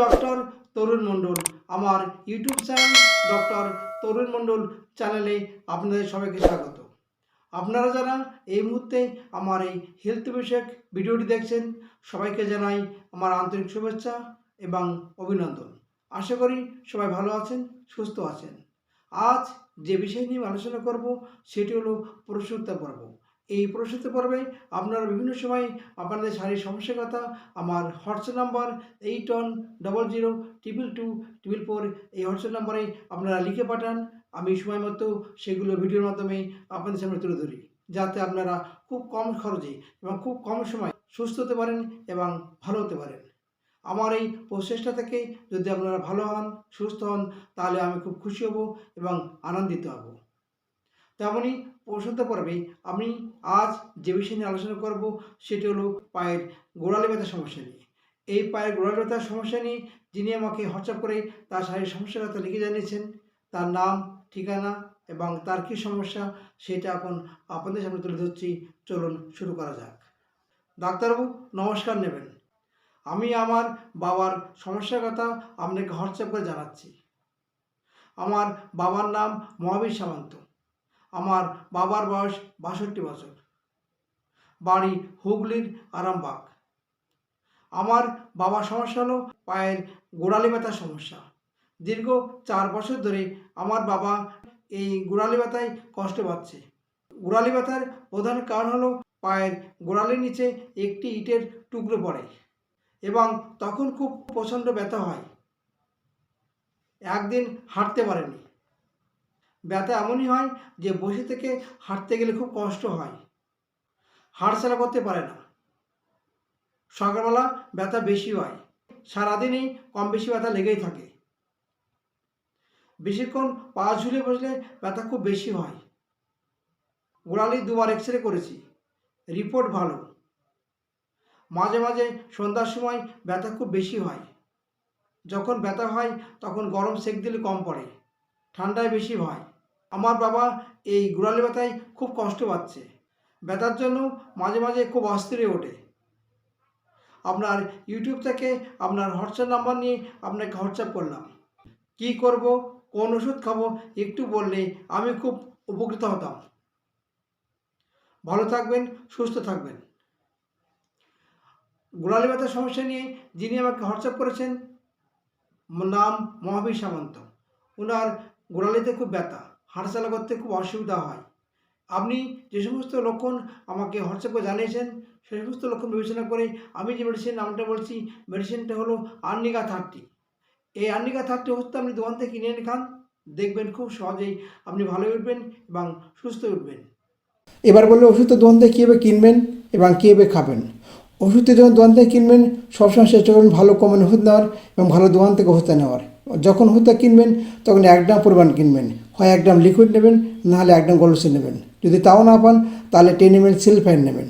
Doctor Tarun Mondal. আমার YouTube channel doctor Tarun Mondal চ্যানেলে আপনাদের সবাইকে স্বাগত। আপনারা যারা এই মুহূর্তে আমার এই হেলথ বিষয়ক ভিডিওটি দেখছেন, সবাইকে জানাই আমার আন্তরিক শুভেচ্ছা এবং অভিনন্দন। আশা করি সবাই ভালো আছেন, সুস্থ আছেন। আজ যে বিষয় নিয়ে আলোচনা করব, সেটি হলো প্রসূতা পর্ব। এই প্রসূতি পর্বে আপনারা বিভিন্ন সময় আপনাদের শারীরিক সমস্যার কথা, আমার WhatsApp number eight one double zero triple two triple four এই হোয়াটসঅ্যাপ নাম্বারে আপনারা লিখে পাঠান, আমি সময় মতো সেগুলো ভিডিওর মাধ্যমে আপনাদের সামনে তুলে ধরি, যাতে আপনারা খুব কম খরচে এবং খুব কম সময় সুস্থ হতে পারেন এবং ভালো হতে পারেন। আমার এই প্রচেষ্টা থেকে যদি আপনারা ভালো হন, সুস্থ হন, তাহলে আমি খুব খুশি হব এবং আনন্দিত হব। তেমনই পৌঁছতে পারবে আমি আজ যে বিষয় নিয়ে আলোচনা করব সেটি হলো পায়ের গোড়ালি ব্যথার সমস্যা নিয়ে। এই পায়ের গোড়ালি ব্যথার সমস্যা নিয়ে যিনি আমাকে হোয়াটসঅ্যাপ করে তার শারীরিক সমস্যার কথা লিখে জানিয়েছেন, তার নাম, ঠিকানা এবং তার কী সমস্যা সেটা এখন আপনাদের সামনে তুলে ধরছি। চলুন শুরু করা যাক। ডাক্তারবাবু, নমস্কার নেবেন। আমি আমার বাবার সমস্যার কথা আপনাকে হোয়াটসঅ্যাপ করে জানাচ্ছি। আমার বাবার নাম মহাবীর সামন্ত। আমার বাবার বয়স বাষট্টি বছর। বাড়ি হুগলির আরামবাগ। আমার বাবার সমস্যা হলো পায়ের গোড়ালি ব্যথার সমস্যা। দীর্ঘ চার বছর ধরে আমার বাবা এই গোড়ালি ব্যথায় কষ্ট পাচ্ছে। গোড়ালি ব্যথার প্রধান কারণ হলো পায়ের গোড়ালির নিচে একটি ইটের টুকরো পড়ে এবং তখন খুব প্রচণ্ড ব্যথা হয়। একদিন হাঁটতে পারেনি। ব্যথা এমনই হয় যে বসে থেকে হাঁটতে গেলে খুব কষ্ট হয়। হাঁটছাড়া করতে পারে না। সকালবেলা ব্যথা বেশি হয়। সারাদিনই কম বেশি ব্যথা লেগেই থাকে। বেশিক্ষণ পা ঝুলে বসলে ব্যথা খুব বেশি হয়। গোড়ালি দুবার এক্স রে করেছি। রিপোর্ট ভালো। মাঝে মাঝে সন্ধ্যার সময় ব্যথা খুব বেশি হয়। যখন ব্যথা হয় তখন গরম সেক দিলে কম পড়ে। ঠান্ডায় বেশি হয়। আমার বাবা এই গোড়ালি ব্যথায় খুব কষ্ট পাচ্ছে। ব্যথার জন্য মাঝে মাঝে খুব অস্থির ওঠে। আপনার ইউটিউব থেকে আপনার হোয়াটসঅ্যাপ নাম্বার নিয়ে আপনাকে হোয়াটসঅ্যাপ করলাম। কি করব, কোন ওষুধ খাব একটু বললে আমি খুব উপকৃত হতাম। ভালো থাকবেন, সুস্থ থাকবেন। গোড়ালি ব্যথার সমস্যা নিয়ে যিনি আমাকে হোয়াটসঅ্যাপ করেছেন নাম মহাবীর সামন্ত। ওনার গোড়ালিতে খুব ব্যথা। হাঁটাচলা করতে খুব অসুবিধা হয়। আপনি যে সমস্ত লক্ষণ আমাকে হোয়াটসঅ্যাপ জানিয়েছেন সেই সমস্ত লক্ষণ বিবেচনা করে আমি যে মেডিসিন নামটা বলছি মেডিসিনটা হলো আর্নিকা থার্টি। এই আর্নিকা থার্টি ওষুধটা আপনি দোকান থেকে কিনে এনে খান, দেখবেন খুব সহজেই আপনি ভালো উঠবেন এবং সুস্থ উঠবেন। এবার বললে ওষুধটা দোকান থেকে কীভাবে কিনবেন এবং কীভাবে খাবেন? ওষুধটা যখন দোকান থেকে কিনবেন, সবসময় চেষ্টা করবেন ভালো কমেন ওষুধ নেওয়ার এবং ভালো দোকান থেকে ওষুধটা নেওয়ার। যখন ওষুধটা কিনবেন, তখন এক গ্রাম পরিমাণ কিনবেন। হয় এক গ্রাম লিকুইড নেবেন, নাহলে এক গ্রাম গলুসি নেবেন। যদি তাও না পান, তাহলে টেন এম এল সিলফাইন নেবেন।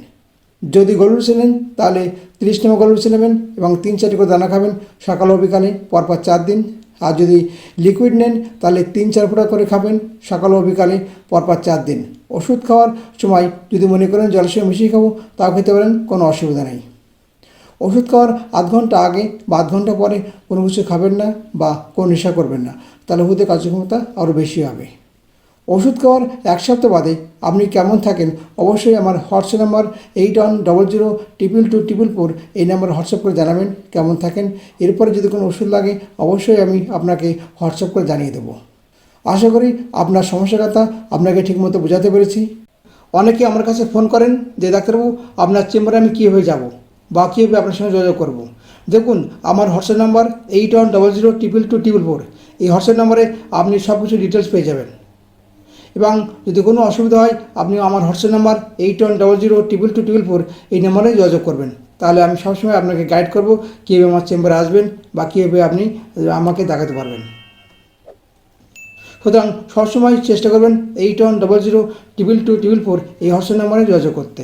যদি গলুসি নেন, তাহলে তিরিশ নম্বর গলুসি নেবেন এবং তিন চারটি করে দানা খাবেন সকাল ও বিকালে পরপর চার দিন। আর যদি লিকুইড নেন, তাহলে তিন চার ফোঁটা করে খাবেন সকাল ও বিকালে পরপর চার দিন। ওষুধ খাওয়ার সময় যদি মনে করেন সঙ্গে মিশিয়ে খাব, তাও খেতে পারেন, কোনো অসুবিধা নেই। ওষুধ খাওয়ার আধ ঘণ্টা আগে বা আধ ঘণ্টা পরে কোনো কিছু খাবেন না বা কোনো নেশা করবেন না, তাহলে ওষুধের কার্যক্ষমতা আরও বেশি হবে। ওষুধ খাওয়ার এক সপ্তাহ বাদে আপনি কেমন থাকেন অবশ্যই আমার WhatsApp number eight one double zero triple two triple four এই নাম্বার হোয়াটসঅ্যাপ করে জানাবেন কেমন থাকেন। এরপরে যদি কোনো ওষুধ লাগে অবশ্যই আমি আপনাকে হোয়াটসঅ্যাপ করে জানিয়ে দেবো। আশা করি আপনার সমস্যার কথা আপনাকে ঠিকমতো বোঝাতে পেরেছি। অনেকে আমার কাছে ফোন করেন যে, ডাক্তারবাবু, আপনার চেম্বারে আমি কীভাবে যাব? বা কীভাবে আপনার সঙ্গে যোগাযোগ করব। দেখুন, আমার WhatsApp number eight one double zero triple two triple four এই হোয়াটসঅ্যাপ নাম্বারে আপনি সব কিছু ডিটেলস পেয়ে যাবেন। এবং যদি কোনো অসুবিধা হয়, আপনি আমার WhatsApp number eight one double zero triple two triple four এই নাম্বারে যোগাযোগ করবেন। তাহলে আমি সবসময় আপনাকে গাইড করব কীভাবে আমার চেম্বারে আসবেন বা কীভাবে আপনি আমাকে দেখাতে পারবেন। সুতরাং সবসময় চেষ্টা করবেন eight one double zero triple two triple four এই হোয়াটসঅ্যাপ নাম্বারে যোগাযোগ করতে।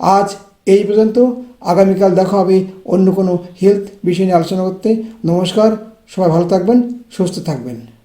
আজ এই পর্যন্ত আগামীকাল দেখা হবে অন্য কোনো হেলথ বিষয় নিয়ে আলোচনা করতে। নমস্কার, সবাই ভালো থাকবেন, সুস্থ থাকবেন।